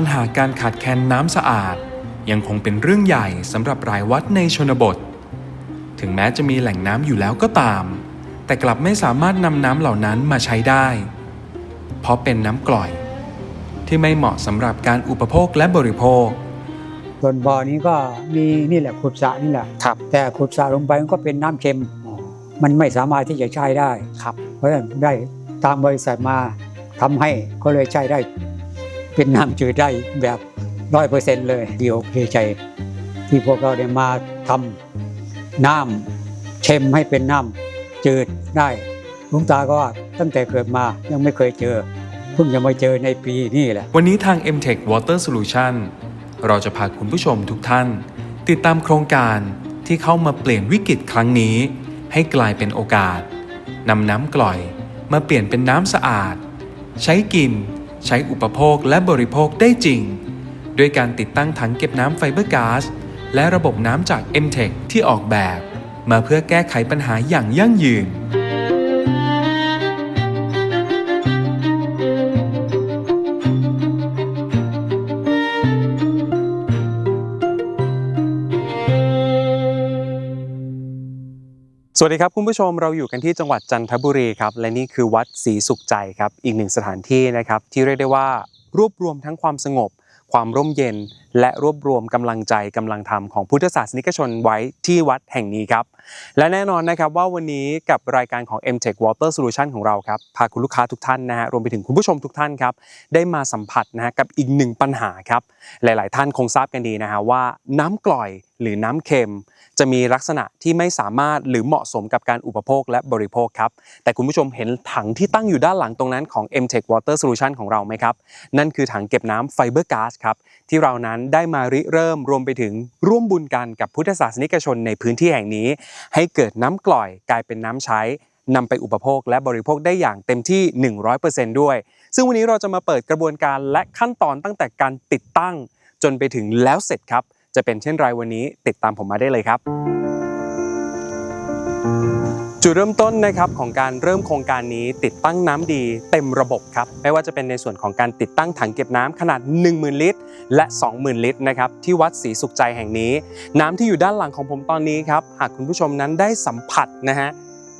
ปัญหาการขาดแคลนน้ำสะอาด ยังคงเป็นเรื่องใหญ่สำหรับรายวัดในชนบท ถึงแม้จะมีแหล่งน้ำอยู่แล้วก็ตาม แต่กลับไม่สามารถนำน้ำเหล่านั้นมาใช้ได้ เพราะเป็นน้ำกร่อย ที่ไม่เหมาะสำหรับการอุปโภคและบริโภคส่วนบ่อนี้ก็มีนี่แหละขุดสระนี่แหละครับ แต่ขุดสระลงไปมันก็เป็นน้ำเค็ม มันไม่สามารถที่จะใช้ได้ครับ เพราะฉะนั้นได้ตามบริษัทมาทำให้ก็เลยใช้ได้ เป็นน้ำจืดได้แบบร้อยเปอร์เซ็นต์เลยดีอกดีใจ ที่พวกเราได้มาทำน้ำเค็มให้เป็นน้ำจืดได้หลุงตาก็ว่าตั้งแต่เกิดมายังไม่เคยเจอเพิ่งจะมาเจอในปีนี้แหละ วันนี้ทาง MTech Water Solution เราจะพาคุณผู้ชมทุกท่าน ติดตามโครงการที่เข้ามาเปลี่ยนวิกฤตครั้งนี้ ให้กลายเป็นโอกาสนำน้ำกล่อย มาเปลี่ยนเป็นน้ำสะอาด ใช้กิน ใช้อุปโภคและบริโภคได้จริง ด้วยการติดตั้งถังเก็บน้ำไฟเบอร์ก๊าซและระบบน้ำจาก MTech ที่ออกแบบ มาเพื่อแก้ไขปัญหาอย่างยั่งยืน สวัสดีครับคุณผู้ชมเราอยู่กันที่จังหวัดจันทบุรีครับและนี่คือวัดศรีสุขใจครับอีกหนึ่งสถานที่นะครับที่เรียกได้ว่ารวบรวมทั้งความสงบ ความร่มเย็น และรวบรวมกำลังใจกำลังธรรมของพุทธศาสนิกชนไว้ที่วัดแห่งนี้ครับและแน่นอนนะครับว่าวันนี้กับรายการของ MTech Water Solution ของเราครับพาคุณลูกค้าทุกท่านนะฮะรวมไปถึงคุณผู้ชมทุกท่านครับได้มาสัมผัสนะฮะกับอีกหนึ่งปัญหาครับหลาย ๆ ท่านคงทราบกันดีนะฮะว่าน้ำกร่อยหรือน้ำเค็ม จะมีลักษณะที่ไม่สามารถหรือเหมาะสมกับการอุปโภคและบริโภคครับ แต่คุณผู้ชมเห็นถังที่ตั้งอยู่ด้านหลังตรงนั้นของ MTech Water Solution ของเราไหมครับ นั่นคือถังเก็บน้ำไฟเบอร์ก๊าซครับที่เรานั้นได้มาริเริ่มรวมไปถึงร่วมบุญกันกับพุทธศาสนิกชนในพื้นที่แห่งนี้ ให้เกิดน้ำกล่อยกลายเป็นน้ำใช้นำไปอุปโภคและบริโภคได้อย่างเต็มที่ 100%ด้วย ซึ่งวันนี้เราจะมาเปิดกระบวนการและขั้นตอนตั้งแต่การติดตั้งจนไปถึงแล้วเสร็จครับ จะเป็นเช่นไรวันนี้ติดตามผมมาได้เลยครับ จุดเริ่มต้นนะครับของการเริ่มโครงการนี้ติดตั้งน้ำดีเต็มระบบครับไม่ว่าจะเป็นในส่วนของการติดตั้งถังเก็บน้ำขนาด 10,000 ลิตร และ 20,000 ลิตรนะครับที่วัดศรีสุขใจแห่งนี้ น้ำที่อยู่ด้านหลังของผมตอนนี้ครับหากคุณผู้ชมนั้นได้สัมผัสนะฮะ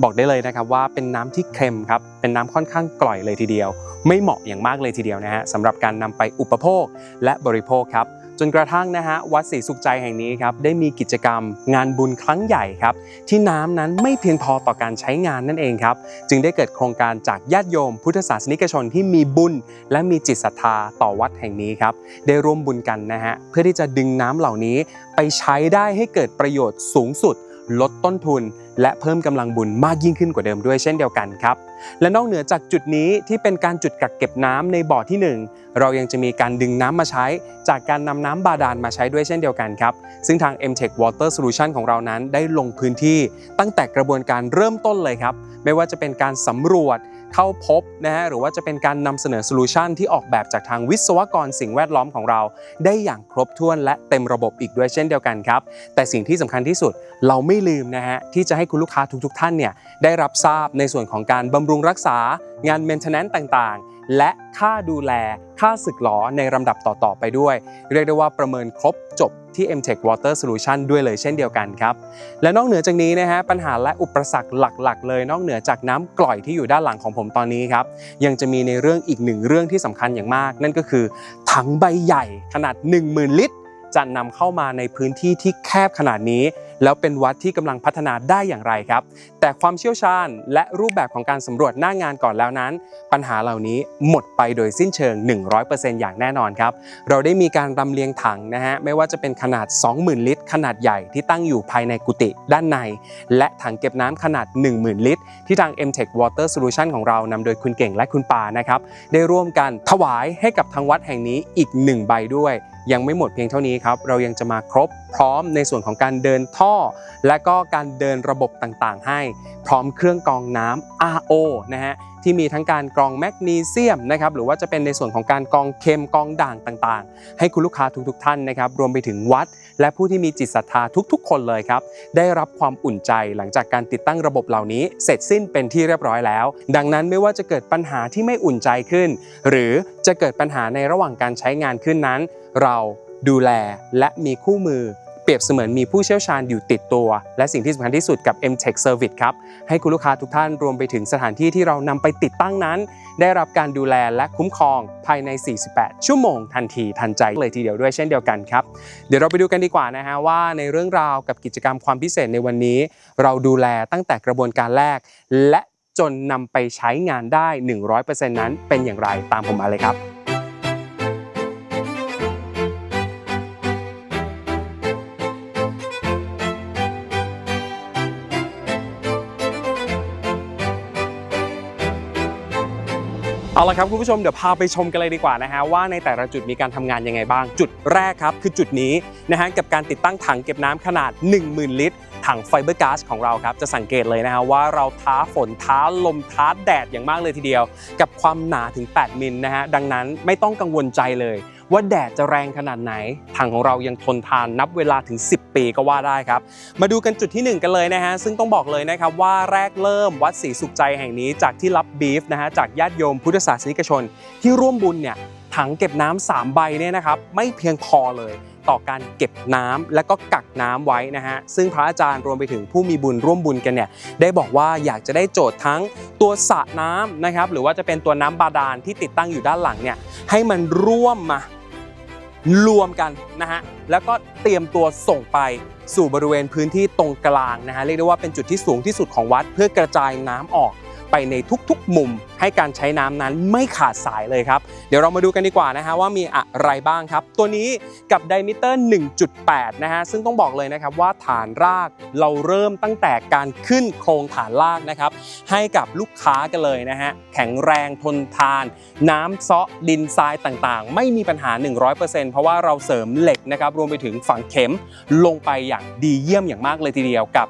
บอกได้เลยนะครับว่าเป็นน้ำที่เค็มครับเป็นน้ำค่อนข้างกร่อยเลยทีเดียว ไม่เหมาะอย่างมากเลยทีเดียวนะฮะสำหรับการนำไปอุปโภคและบริโภคครับ จนกระทั่งนะฮะวัดศรีสุขใจแห่งนี้ครับได้มีกิจกรรมงานบุญครั้งใหญ่ครับ ที่น้ำนั้นไม่เพียงพอต่อการใช้งานนั่นเองครับ จึงได้เกิดโครงการจากญาติโยม พุทธศาสนิกชนที่มีบุญ และมีจิตศรัทธาต่อวัดแห่งนี้ครับได้ร่วมบุญกันนะฮะเพื่อที่จะดึงน้ำเหล่านี้ไปใช้ได้ให้เกิดประโยชน์สูงสุด ลดต้นทุน และเพิ่มกำลังบุญมากยิ่งขึ้นกว่าเดิมด้วยเช่นเดียวกันครับ และนอกเหนือจากจุดนี้ที่เป็นการจุดกักเก็บน้ำในบ่อที่ 1 เรายังจะมีการดึงน้ำมาใช้ จากการนำน้ำบาดาลมาใช้ด้วยเช่นเดียวกันครับ ซึ่งทาง MTech Water Solution ของเรานั้นได้ลงพื้นที่ตั้งแต่กระบวนการเริ่มต้นเลยครับ ไม่ว่าจะเป็นการสำรวจเข้าพบนะฮะหรือว่าจะเป็นการนำเสนอโซลูชันที่ออกแบบจากทางวิศวกรสิ่งแวดล้อมของเรา ได้อย่างครบถ้วนและเต็มระบบอีกด้วยเช่นเดียวกันครับ แต่สิ่งที่สำคัญที่สุดเราไม่ลืมนะฮะที่จะให้คุณลูกค้าทุกๆ ท่านเนี่ยได้รับทราบในส่วนของการบำรุงรักษางานเมนเทนแนนต่างๆ และค่าดูแลค่าสึกหลอในลำดับต่อๆไปด้วย เรียกได้ว่าประเมินครบจบที่ MTech Water Solution ด้วยเลยเช่นเดียวกันครับ และนอกเหนือจากนี้นะฮะปัญหาและอุปสรรคหลักๆ เลยนอกเหนือจากน้ำกร่อยที่อยู่ด้านหลังของผมตอนนี้ครับ ยังจะมีในเรื่องอีกหนึ่งเรื่องที่สำคัญอย่างมาก นั่นก็คือถังใบใหญ่ขนาด 10,000 ลิตร จะนำเข้ามาในพื้นที่ที่แคบขนาดนี้ แล้วเป็นวัดที่กำลังพัฒนาได้อย่างไรครับ แต่ความเชี่ยวชาญและรูปแบบของการสำรวจหน้างานก่อนแล้วนั้น ปัญหาเหล่านี้หมดไปโดยสิ้นเชิง 100%อย่างแน่นอนครับ เราได้มีการรำเลียงถังนะฮะไม่ว่าจะเป็นขนาด 20,000 ลิตร ขนาดใหญ่ที่ตั้งอยู่ภายในกุฏิด้านใน และถังเก็บน้ำขนาด 10,000 ลิตร ที่ทาง MTech Water Solution ของเรานำโดยคุณเก่งและคุณปานะครับได้ร่วมกันถวายให้กับทางวัดแห่งนี้อีก 1 ใบด้วย ยังไม่หมดเพียงเท่านี้ครับ เรายังจะมาครบพร้อมในส่วนของการเดินท่อ และก็การเดินระบบต่างๆ ให้ พร้อมเครื่องกรองน้ำ RO นะฮะที่มีทั้งการกรองแมกนีเซียมนะครับหรือว่าจะเป็นในส่วนของการกรองเค็มกรองด่างต่างๆ ให้คุณลูกค้าทุกๆท่านนะครับรวมไปถึงวัด และผู้ที่มีจิตศรัทธาทุกๆ คนเลยครับ ได้รับความอุ่นใจหลังจากการติดตั้งระบบเหล่านี้ เสร็จสิ้นเป็นที่เรียบร้อยแล้ว ดังนั้นไม่ว่าจะเกิดปัญหาที่ไม่อุ่นใจขึ้น หรือจะเกิดปัญหาในระหว่างการใช้งานขึ้นนั้น เราดูแลและมีคู่มือเปรียบเสมือนมีผู้เชี่ยวชาญอยู่ติดตัว และสิ่งที่สำคัญที่สุดกับ M-Tech Service ครับ ให้คุณลูกค้าทุกท่านรวมไปถึงสถานที่ที่เรานำไปติดตั้งนั้น ได้รับการดูแลและคุ้มครองภายใน 48 ชั่วโมงทันทีทันใจเลยทีเดียวด้วยเช่นเดียวกันครับ เดี๋ยวเราไปดูกันดีกว่านะฮะว่าในเรื่องราวกับกิจกรรมความพิเศษในวันนี้ เราดูแลตั้งแต่กระบวนการแรก และจนนำไปใช้งานได้ 100%นั้นเป็นอย่างไรตามผมมาเลยครับ เอาละครับคุณผู้ชมเดี๋ยวพาไปชมกันเลยดีกว่านะฮะว่าในแต่ละจุดมีการทำงานยังไงบ้าง จุดแรกครับคือจุดนี้นะฮะกับการติดตั้งถังเก็บน้ำขนาด 10,000 ลิตร ถังไฟเบอร์ก๊าซของเราครับจะสังเกตเลยนะฮะว่าเราท้าฝนท้าลมท้าแดดอย่างมากเลยทีเดียว กับความหนาถึง 8 มิลนะฮะดังนั้นไม่ต้องกังวลใจเลย ว่าแดดจะแรงขนาดไหนถังของเรายังทนทานนับเวลาถึง 10 ปีก็ว่าได้ครับ มาดูกันจุดที่ 1 กันเลยนะฮะซึ่งต้องบอกเลยนะครับว่าแรกเริ่มวัดศรีสุขใจแห่งนี้จากที่รับบีฟนะฮะจากญาติโยมพุทธศาสนิกชน ที่ร่วมบุญเนี่ยถังเก็บน้ำสามใบเนี่ยนะครับไม่เพียงพอเลยต่อการเก็บน้ำและก็กักน้ำไว้นะฮะซึ่งพระอาจารย์รวมไปถึงผู้มีบุญร่วมบุญกันเนี่ยได้บอกว่าอยากจะได้โจทย์ทั้งตัวสระน้ำนะครับหรือว่าจะเป็นตัวน้ำบาดาลที่ติดตั้งอยู่ด้านหลังเนี่ยให้มันร่วมมา รวมกันนะฮะแล้วก็เตรียมตัวส่งไปสู่บริเวณพื้นที่ตรงกลางนะฮะเรียกได้ว่าเป็นจุดที่สูงที่สุดของวัดเพื่อกระจายน้ำออก ไปในทุกๆมุม ให้การใช้น้ำนั้นไม่ขาดสายเลยครับ เดี๋ยวเรามาดูกันดีกว่านะฮะว่ามีอะไรบ้างครับ ตัวนี้กับไดมิเตอร์ 1.8 นะฮะซึ่งต้องบอกเลยนะครับว่าฐานรากเราเริ่มตั้งแต่การขึ้นโครงฐานรากนะครับ ให้กับลูกค้ากันเลยนะฮะแข็งแรงทนทาน น้ำเซาะดินทรายต่างๆ ไม่มีปัญหา 100%เพราะว่าเราเสริมเหล็กนะครับรวมไปถึงฝังเข็มลงไปอย่างดีเยี่ยมอย่างมากเลยทีเดียวกับ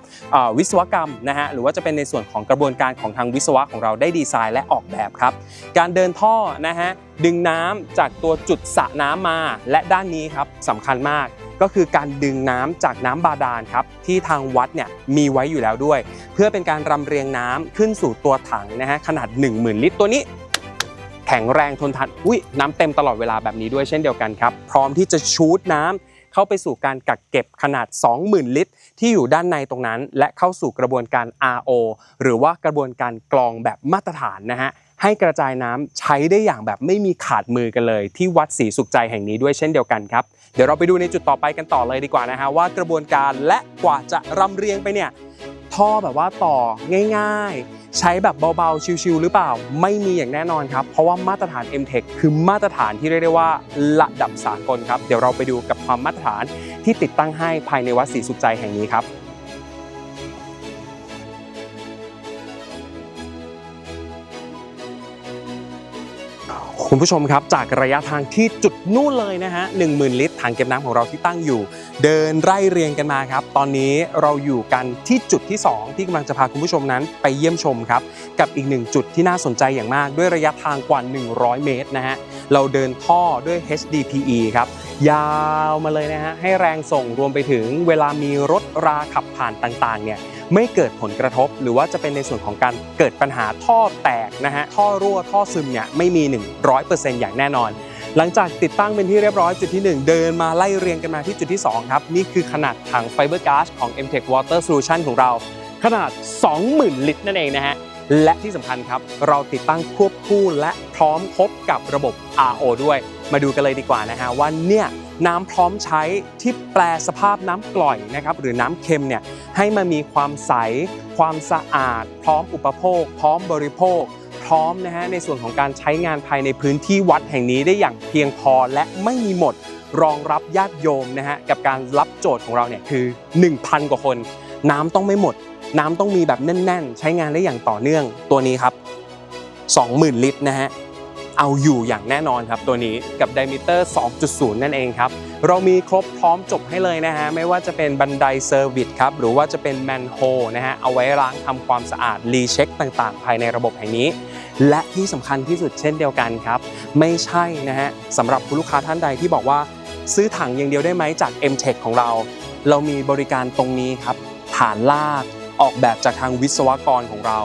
วิศวกรรมนะฮะหรือว่าจะเป็นในส่วนของกระบวนการของทางวิศวะของเราได้ดีไซน์และออกแบบครับ การเดินท่อนะฮะดึงน้ำจากตัวจุดสระน้ำมาและด้านนี้ครับสำคัญมากก็คือการดึงน้ำจากน้ำบาดาลครับที่ทางวัดเนี่ยมีไว้อยู่แล้วด้วย เพื่อเป็นการรำเรียงน้ำขึ้นสู่ตัวถังนะฮะขนาด 10,000 ลิตรตัวนี้ แข็งแรงทนทานอุ้ยน้ำเต็มตลอดเวลาแบบนี้ด้วยเช่นเดียวกันครับ พร้อมที่จะชูดน้ำ เข้าไปสู่การกักเก็บขนาด 20,000 ลิตร ที่อยู่ด้านในตรงนั้น และเข้าสู่กระบวนการ RO หรือว่ากระบวนการกรองแบบมาตรฐานนะฮะให้กระจายน้ำใช้ได้อย่างแบบไม่มีขาดมือกันเลย ที่วัดศรีสุขใจแห่งนี้ด้วยเช่นเดียวกันครับ เดี๋ยวเราไปดูในจุดต่อไปกันต่อเลยดีกว่านะฮะว่ากระบวนการและกว่าจะรำเรียงไปเนี่ย ท่อแบบว่าต่อง่าย ๆ ใช้แบบเบาๆ ชิวๆหรือเปล่า ไม่มีอย่างแน่นอนครับ เพราะว่ามาตรฐาน M-Tech คือมาตรฐานที่เรียกได้ว่าระดับสากลครับ เดี๋ยวเราไปดูกับความมาตรฐานที่ติดตั้งให้ภายในวัดศรีสุขใจแห่งนี้ครับ คุณผู้ชมครับจากระยะทางที่จุดนู่นเลยนะฮะ10,000 ลิตรถังเก็บน้ำของเราที่ตั้งอยู่ เดินไร่เรียงกันมาครับ ตอนนี้เราอยู่กันที่จุดที่ 2 ที่กำลังจะพาคุณผู้ชมนั้นไปเยี่ยมชมครับ กับอีกหนึ่งจุดที่น่าสนใจอย่างมาก ด้วยระยะทางกว่า 100 เมตรนะฮะเราเดินท่อด้วย HDPE ครับยาวมาเลยนะฮะให้แรงส่งรวมไปถึงเวลามีรถราขับผ่านต่างๆเนี่ย ไม่เกิดผลกระทบ หรือว่าจะเป็นในส่วนของการเกิดปัญหาท่อแตกนะฮะท่อรั่วท่อซึมเนี่ยไม่มี 100%อย่างแน่นอน หลังจากติดตั้งเป็นที่เรียบร้อยจุดที่ 1 เดินมาไล่เรียงกันมาที่จุดที่ 2 ครับ นี่คือขนาดถังไฟเบอร์ก๊าซของ MTech Water Solution ของเรา ขนาด 20,000 ลิตรนั่นเองนะฮะและที่สำคัญครับ เราติดตั้งควบคู่และพร้อมครบกับระบบ RO ด้วย มาดูกันเลยดีกว่านะฮะว่าเนี่ย น้ำพร้อมใช้ที่แปลสภาพน้ำกร่อยนะครับหรือน้ำเค็มเนี่ยให้มันมีความใส ความสะอาด พร้อมอุปโภค พร้อมบริโภค พร้อมนะฮะในส่วนของการใช้งานภายในพื้นที่วัดแห่งนี้ได้อย่างเพียงพอและไม่มีหมดรองรับญาติโยมนะฮะกับการรับโจทย์ของเราเนี่ยคือ 1,000 กว่าคน น้ำต้องไม่หมด น้ำต้องมีแบบแน่น ๆ ใช้งานได้อย่างต่อเนื่องตัวนี้ครับ 20,000 ลิตรนะฮะ เอาอยู่อย่างแน่นอนครับตัวนี้กับไดมิเตอร์ 2.0 นั่นเองครับ เรามีครบพร้อมจบให้เลยนะฮะ ไม่ว่าจะเป็นบันไดเซอร์วิสครับ หรือว่าจะเป็นแมนโฮนะฮะ เอาไว้ล้างทำความสะอาด รีเช็คต่างๆ ภายในระบบแห่งนี้ และที่สำคัญที่สุดเช่นเดียวกันครับ ไม่ใช่นะฮะสำหรับคุณลูกค้าท่านใดที่บอกว่า ซื้อถังอย่างเดียวได้ไหมจาก m t e c h ของเรา เรามีบริการตรงนี้ครับฐานลากออกแบบจากทางวิศวกรของเรา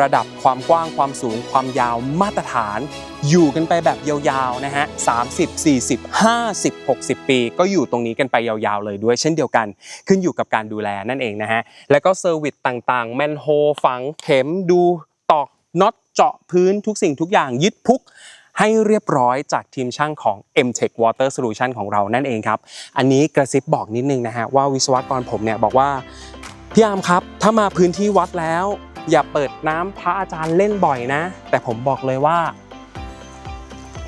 ระดับความกว้างความสูงความยาวมาตรฐาน อยู่กันไปแบบยาวๆนะฮะ30 40 50 60 ปี ก็อยู่ตรงนี้กันไปยาวๆเลยด้วย เช่นเดียวกัน ขึ้นอยู่กับการดูแลนั่นเองนะฮะแล้วก็เซอร์วิสต่างๆ แมนโฮฝังเข็มดูตอกน็อตเจาะพื้นทุกสิ่งทุกอย่างยึดพุกให้เรียบร้อยจากทีมช่างของ MTech Water Solution ของเรานั่นเองครับ อันนี้กระซิบบอกนิดนึงนะฮะว่าวิศวกรผมเนี่ยบอกว่า พี่อามครับ ถ้ามาพื้นที่วัดแล้ว อย่าเปิดน้ำพระอาจารย์เล่นบ่อยนะ แต่ผมบอกเลยว่า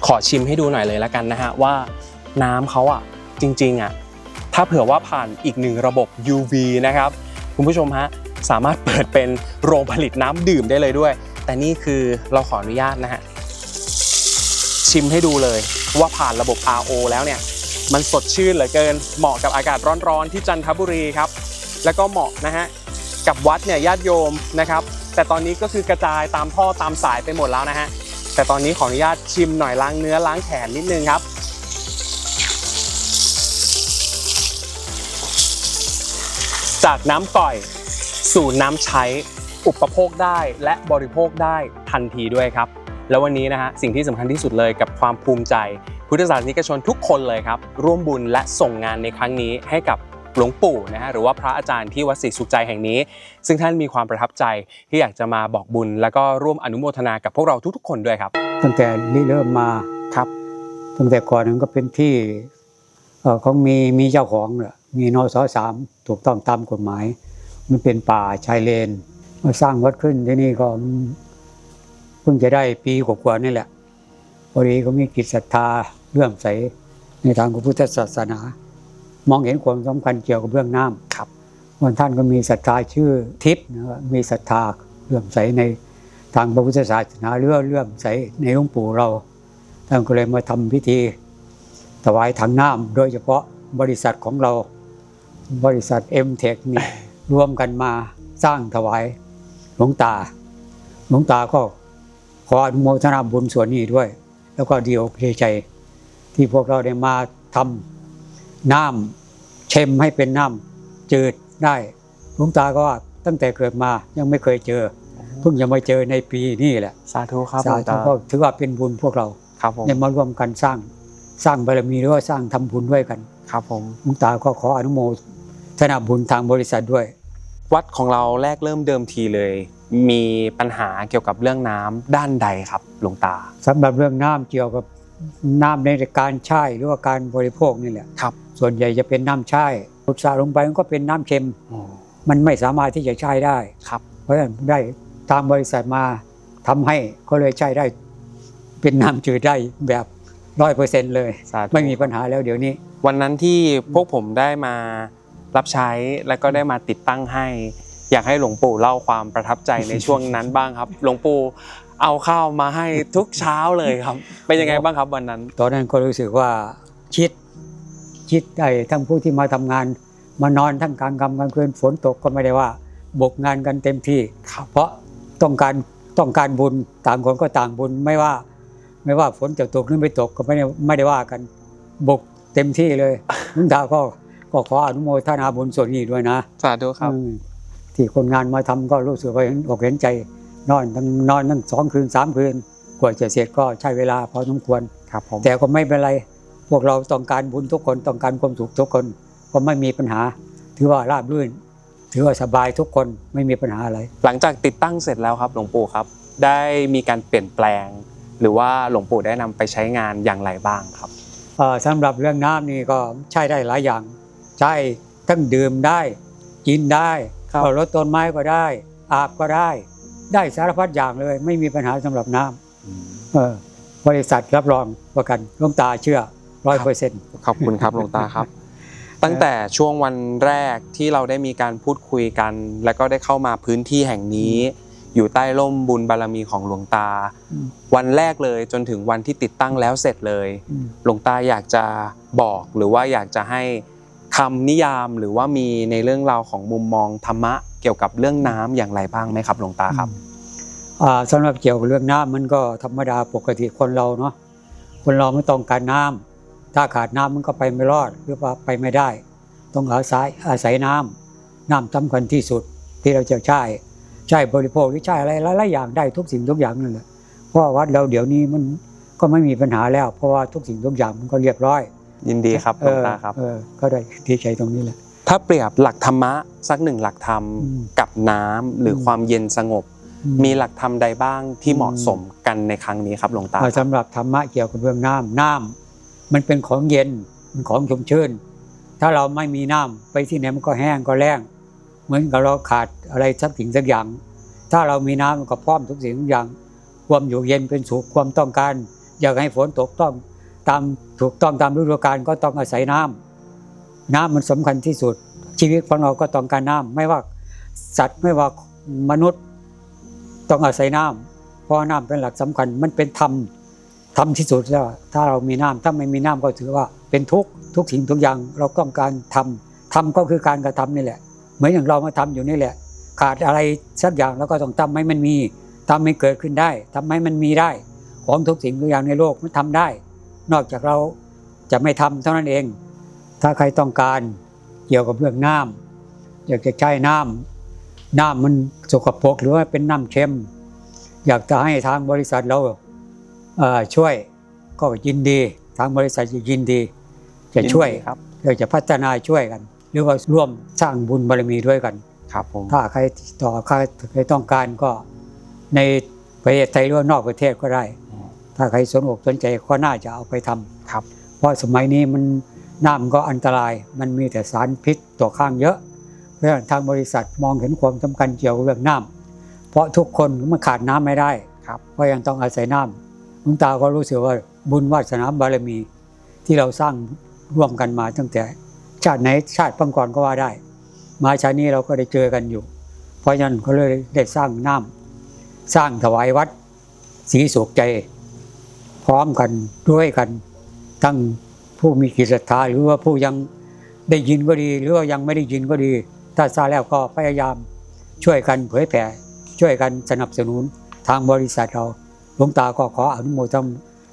ขอชิมให้ดูหน่อยเลยละกันนะฮะว่าน้ำเขาอะจริงๆอะถ้าเผื่อว่าผ่านอีกหนึ่งระบบ UV นะครับ คุณผู้ชมฮะสามารถเปิดเป็นโรงผลิตน้ำดื่มได้เลยด้วย แต่นี่คือเราขออนุญาตนะฮะชิมให้ดูเลยว่าผ่านระบบ RO แล้วเนี่ย มันสดชื่นเหลือเกินเหมาะกับอากาศร้อนๆที่จันทบุรีครับ แล้วก็เหมาะนะฮะกับวัดเนี่ยญาติโยมนะครับ แต่ตอนนี้ก็คือกระจายตามท่อตามสายไปหมดแล้วนะฮะแต่ตอนนี้ขออนุญาตชิมหน่อยล้างเนื้อล้างแขนนิดนึงครับจากน้ำก่อยสู่น้ำใช้อุปโภคได้และบริโภคได้ทันทีด้วยครับ แล้ววันนี้นะฮะสิ่งที่สำคัญที่สุดเลยกับความภูมิใจ พุทธศาสนิกชนทุกคนเลยครับ ร่วมบุญและส่งงานในครั้งนี้ให้กับ หลวงปู่นะฮะหรือว่าพระอาจารย์ที่วัดศรีสุขใจแห่งนี้ ซึ่งท่านมีความประทับใจที่อยากจะมาบอกบุญ แล้วก็ร่วมอนุโมทนากับพวกเราทุกๆ คนด้วยครับ ตั้งแต่ริเริ่มมาครับตั้งแต่ก่อนนั้นก็เป็นที่เของมีมีเจ้าของเนี่ยมีนสสามถูกต้องตามกฎหมาย มันเป็นป่าชายเลนมาสร้างวัดขึ้นที่นี่ก็เพิ่งจะได้ปีกว่าๆนี่แหละพอดีก็มีกิจศรัทธาเรื่องใสในทางพระพุทธศาสนา มองเห็นความสำคัญเกี่ยวกับเรื่องน้ำครับวันท่านก็มีศรัทธาชื่อทิพย์นะครับมีศรัทธาเลื่อมใสในทางพระพุทธศาสนาเรื่องเลื่อมใสในหลวงปู่เราท่านก็เลยมาทำพิธีถวายถังน้ำโดยเฉพาะบริษัทของเรา บริษัท m t e c h นี่รวมกันมาสร้างถวายหลวงตา หลวงตาก็ขออนุโมทนาบุญส่วนนี้ด้วย แล้วก็ดีอกดีใจที่พวกเราได้มาทำ น้ำเค็มให้เป็นน้ำจืดได้หลวงตาก็ว่าตั้งแต่เกิดมายังไม่เคยเจอ เพิ่งจะมาเจอในปีนี้แหละสาธุครับหลสาวงธุตาก็ถือว่าเป็นบุญพวกเราครับผมได้มาร่วมกันสร้างสร้างบารมีหรือว่าสร้างทำบุญด้วยกันครับผมหลวงตาก็ขออนุโมทนาบุญทางบริษัทด้วย วัดของเราแรกเริ่มเดิมทีเลย มีปัญหาเกี่ยวกับเรื่องน้ำด้านใดครับหลวงตาสำหรับเรื่องน้ำเกี่ยวกับน้ำในการใช้หรือว่าการบริโภคนี่แหละครับ ส่วนใหญ่จะเป็นน้ำใช้พุทธาลงไปมันก็เป็นน้ำเค็ม มันไม่สามารถที่จะใช้ได้ครับ เพราะฉะนั้นได้ตามบริษัทมาทำให้ก็เลยใช้ได้ เป็นน้ำจืดได้แบบร้อยเปอร์เซ็นต์เลยสาธุไม่มีปัญหาแล้วเดี๋ยวนี้ วันนั้นที่พวกผมได้มารับใช้แล้วก็ได้มาติดตั้งให้ อยากให้หลวงปู่เล่าความประทับใจในช่วงนั้นบ้างครับ หลวงปู่เอาข้าวมาให้ทุกเช้าเลยครับ เป็นยังไงบ้างครับวันนั้น ตอนนั้นก็รู้สึกว่าชิด ชิดได้ทั้งผู้ที่มาทำงาน มานอนทั้งกลางค่ำกลางคืนฝนตกก็ไม่ได้ว่า บกงานกันเต็มที่ครับเพราะต้องการต้องการบุญต่างคนก็ต่างบุญไม่ว่า ไม่ว่าฝนจะตกหรือไม่ตกก็ไม่ได้ไม่ได้ว่ากัน บกเต็มที่เลยลุงดาวก็ก็ขออนุโมทนาบุญส่วนนี้ด้วยนะสาธุครับอืมที่คนงานมาทำก็รู้สึกว่าเห็นอกเห็นใจ นอนทั้งนอนทั้งสองคืนสามคืนกว่าจะเสร็จก็ใช้เวลาพอสมควรครับผมแต่ก็ไม่เป็นไร พวกเราต้องการบุญทุกคนต้องการความสุขทุกคนก็ไม่มีปัญหา ถือว่าราบรื่น ถือว่าสบายทุกคนไม่มีปัญหาอะไร หลังจากติดตั้งเสร็จแล้วครับหลวงปู่ครับ ได้มีการเปลี่ยนแปลง หรือว่าหลวงปู่ได้นำไปใช้งานอย่างไรบ้างครับเอ่อสำหรับเรื่องน้ำนี่ก็ใช้ได้หลายอย่าง ใช้ทั้งดื่มได้กินได้ครับเอารดต้นไม้ก็ได้ อาบก็ได้ ได้สารพัดอย่างเลย ไม่มีปัญหาสำหรับน้ำเออบริษัทรับรองประกันหลวงตาเชื่อ ร้อยเปอร์เซ็นต์ขอบคุณครับหลวงตาครับ ตั้งแต่ช่วงวันแรกที่เราได้มีการพูดคุยกัน แล้วก็ได้เข้ามาพื้นที่แห่งนี้ อยู่ใต้ร่มบุญบารมีของหลวงตา วันแรกเลยจนถึงวันที่ติดตั้งแล้วเสร็จเลย หลวงตาอยากจะบอกหรือว่าอยากจะให้คำนิยามหรือว่ามีในเรื่องราวของมุมมองธรรมะเกี่ยวกับเรื่องน้ำอย่างไรบ้างไหมครับหลวงตาครับอ่าสำหรับเกี่ยวกับเรื่องน้ำมันก็ธรรมดาปกติคนเราเนาะคนเราไม่ต้องการน้ำ ถ้าขาดน้ำมันก็ไปไม่รอดหรือว่าไปไม่ได้ ต้องอาศัยอาศัยน้ำน้ำสำคัญที่สุดที่เราจะใช้ใช้บริโภคหรือใช้อะไรหลายๆอย่างได้ทุกสิ่งทุกอย่างนั่นแหละเพราะว่าวัดเราเดี๋ยวนี้มันก็ไม่มีปัญหาแล้ว เพราะว่าทุกสิ่งทุกอย่างมันก็เรียบร้อย ยินดีครับหลวงตาครับเออก็ได้ดีใจตรงนี้แหละ ถ้าเปรียบหลักธรรมะสักหนึ่งหลักธรรมอืมกับน้ำหรืออมความเย็นสงบ มีหลักธรรมใดบ้างที่เหมาะสมกันในครั้งนี้ครับหลวงตาอ่าสำหรับธรรมะเกี่ยวกับเรื่องน้ำน้ำ มันเป็นของเย็นมันของชุ่มชื่น ถ้าเราไม่มีน้ำไปที่ไหนมันก็แห้งก็แล้ง เหมือนกับเราขาดอะไรสักสิ่งสักอย่าง ถ้าเรามีน้ำมันก็พร้อมทุกสิ่งทุกอย่าง ความอยู่เย็นเป็นสุขความต้องการ อยากให้ฝนตกต้องตามถูกต้องตามฤดูกาลก็ต้องอาศัยน้ำน้ำมันสำคัญที่สุด ชีวิตของเราก็ต้องการน้ำไม่ว่าสัตว์ไม่ว่ามนุษย์ต้องอาศัยน้ำเพราะน้ำเป็นหลักสำคัญมันเป็นธรรม ธรรมที่สุดแล้วถ้าเรามีน้ำถ้าไม่มีน้ำก็ถือว่าเป็นทุกทุกสิ่งทุกอย่างเราต้องการทำทำก็คือการกระทำนี่แหละ เหมือนอย่างเรามาทำอยู่นี่แหละ ขาดอะไรสักอย่างแล้วก็ต้องทำให้มันมีทำให้เกิดขึ้นได้ทำให้มันมีได้ ของทุกสิ่งทุกอย่างในโลกมันทำได้ นอกจากเราจะไม่ทำเท่านั้นเอง ถ้าใครต้องการเกี่ยวกับเรื่องน้ำอยากจะใช้น้ำน้ำมันสกปรกหรือว่าเป็นน้ำเค็ม อยากจะให้ทางบริษัทเรา ช่วยก็ยินดีทางบริษัทจะยินดี จะช่วยนดีครับเราจะพัฒนาช่วยกัน หรือว่าร่วมสร้างบุญบารมีด้วยกันครับผมถ้าใครติดต่อใครใครต้องการก็ในประเทศไทยหรือว่านอกประเทศก็ได้ ถ้าใครสนอกสนใจก็น่าจะเอาไปทำครับ เพราะสมัยนี้มันน้ำก็อันตราย มันมีแต่สารพิษตัวข้างเยอะ เพราะฉะนั้นทางบริษัทมองเห็นความสำคัญเกี่ยวกับเรื่องน้ำเพราะทุกคนมันขาดน้ำไม่ได้ครับเพราะยังต้องอาศัยน้ำห ลวงตาก็รู้สึกว่าบุญวาสนาบารมีที่เราสร้างร่วมกันมาตั้งแต่ ชาติไหนชาติปังก่อนก็ว่าได้ มาชาตินี้เราก็ได้เจอกันอยู่ เพราะฉะนั้นก็เลยได้สร้างน้ำสร้างถวายวัดศรีสุขใจ พร้อมกันด้วยกัน ทั้งผู้มีกิจศรัทธาหรือว่าผู้ยังได้ยินก็ดี หรือว่ายังไม่ได้ยินก็ดี ถ้าทราบแล้วก็พยายามช่วยกันเผยแผ่ช่วยกันสนับสนุนทางบริษัทเรา หลวงตาก็ขออนุโม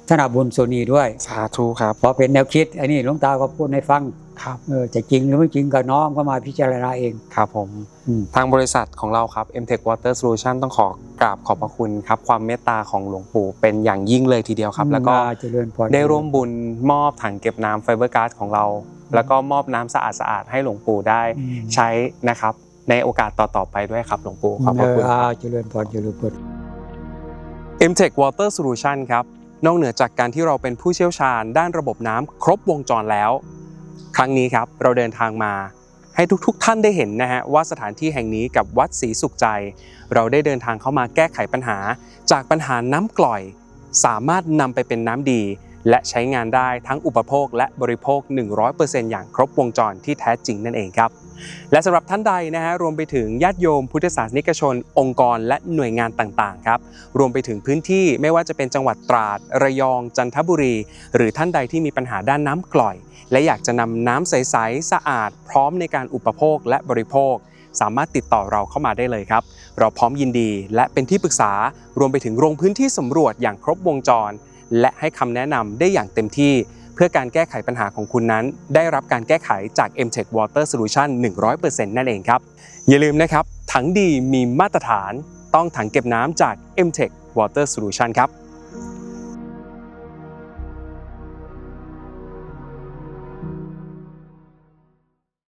ทนาบุญส่วนนี้ด้วย สาธุครับพอเป็นแนวคิดอันนี้หลวงตาก็พูดให้ฟังครับเออจะจริงหรือไม่จริงก็น้อมก็มาพิจารณาเอง ครับผม อืม ทางบริษัทของเราครับ MTech Water Solution ต้องขอกราบขอบพระคุณครับ ความเมตตาของหลวงปู่เป็นอย่างยิ่งเลยทีเดียวครับ แล้วก็น่าเจริญพร ได้ร่วมบุญมอบถังเก็บน้ำไฟเบอร์การ์ดของเรา แล้วก็มอบน้ำสะอาดๆให้หลวงปู่ได้อืมใช้นะครับ ในโอกาสต่อๆไปด้วยครับหลวงปู่ขอบพระคุณเออคอ่ารับเจริญพรเจริญพร MTech Water Solution ครับ นอกเหนือจากการที่เราเป็นผู้เชี่ยวชาญด้านระบบน้ำครบวงจรแล้ว ครั้งนี้ครับเราเดินทางมาให้ทุกๆทท่านได้เห็นนะฮะว่าสถานที่แห่งนี้กับวัดศรีสุขใจ เราได้เดินทางเข้ามาแก้ไขปัญหา จากปัญหาน้ำกล่อย สามารถนำไปเป็นน้ำดี และใช้งานได้ทั้งอุปโภคและบริโภค 100%อย่างครบวงจรที่แท้จริงนั่นเองครับ และสำหรับท่านใดนะฮะรวมไปถึงญาติโยมพุทธศาสนิกชน องค์กรและหน่วยงานต่างๆครับรวมไปถึงพื้นที่ไม่ว่าจะเป็นจังหวัดตราด ระยอง จันทบุรี หรือท่านใดที่มีปัญหาด้านน้ำกร่อย และอยากจะนำน้ำใสๆสะอาด พร้อมในการอุปโภคและบริโภคสามารถติดต่อเราเข้ามาได้เลยครับ เราพร้อมยินดีและเป็นที่ปรึกษารวมไปถึงลงพื้นที่สำรวจอย่างครบวงจร และให้คำแนะนำได้อย่างเต็มที่ เพื่อการแก้ไขปัญหาของคุณนั้น ได้รับการแก้ไขจาก MTech Water Solution 100%นั่นเองครับ อย่าลืมนะครับ ถังดีมีมาตรฐาน ต้องถังเก็บน้ำจาก MTech Water Solution ครับ